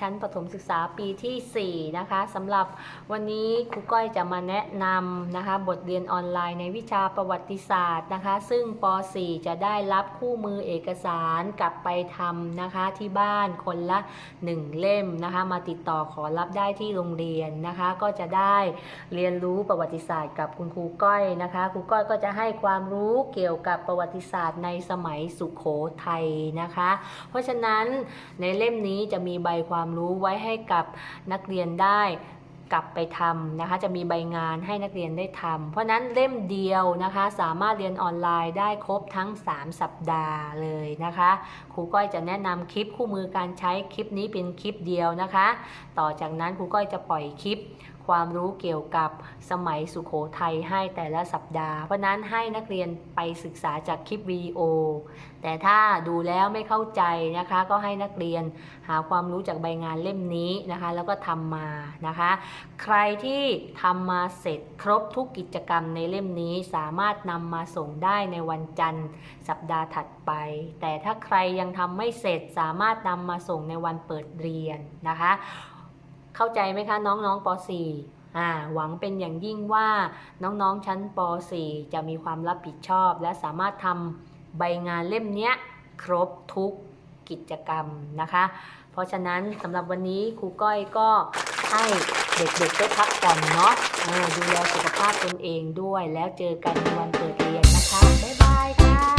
ชั้นประถมศึกษาปีที่ 4 นะคะสำหรับวันนี้ครูก้อยจะมาแนะนำนะคะบทเรียนออนไลน์ในวิชาประวัติศาสตร์นะคะ ซึ่งป .4 จะได้รับคู่มือเอกสารกลับไปทำนะคะที่บ้านคนละ 1 เล่มนะคะมาติดต่อขอรับได้ที่โรงเรียนนะคะ ก็จะได้เรียนรู้ประวัติศาสตร์กับคุณครูก้อยนะคะครูก้อยก็จะให้ความรู้เกี่ยวกับประวัติศาสตร์ในสมัยสุขโขทัยนะคะ เพราะฉะนั้นในเล่มนี้จะมีใบความความรู้ไว้ให้กับนักเรียนได้กลับไปทำนะคะ จะมีใบงานให้นักเรียนได้ทำเพราะฉะนั้นเล่มเดียวนะคะ สามารถเรียนออนไลน์ได้ครบทั้ง 3 สัปดาห์เลยนะคะ ครูก้อยจะแนะนำคลิปคู่มือการใช้คลิปนี้เป็นคลิปเดียวนะคะ ต่อจากนั้นครูก้อยจะปล่อยคลิป ความรู้เกี่ยวกับสมัยสุขโขทัยให้แต่ละสัปดาห์ เพราะนั้นให้นักเรียนไปศึกษาจากคลิปวิดีโอ แต่ถ้าดูแล้วไม่เข้าใจนะคะ ก็ให้นักเรียนหาความรู้จากใบงานเล่มนี้นะคะ แล้วก็ทำมานะคะ ใครที่ทำมาเสร็จครบทุกกิจกรรมในเล่มนี้สามารถนำมาส่งได้ในวันจันทร์ สัปดาห์ถัดไป แต่ถ้าใครยังทำไม่เสร็จสามารถนำมาส่งในวันเปิดเรียนนะคะ เข้าใจไหมคะน้องๆป .4 อ่าหวังเป็นอย่างยิ่งว่าน้องๆชั้นป .4 จะมีความรับผิดชอบ และสามารถทำใบงานเล่มเนี้ยครบทุกกิจกรรมนะคะ เพราะฉะนั้นสำหรับวันนี้ครูก้อยก็ให้เด็กๆได้พักผ่อนเนาะดูแลสุขภาพตนเองด้วยแล้วเจอกันในวันเปิดเรียนนะคะ บ๊ายบายค่ะ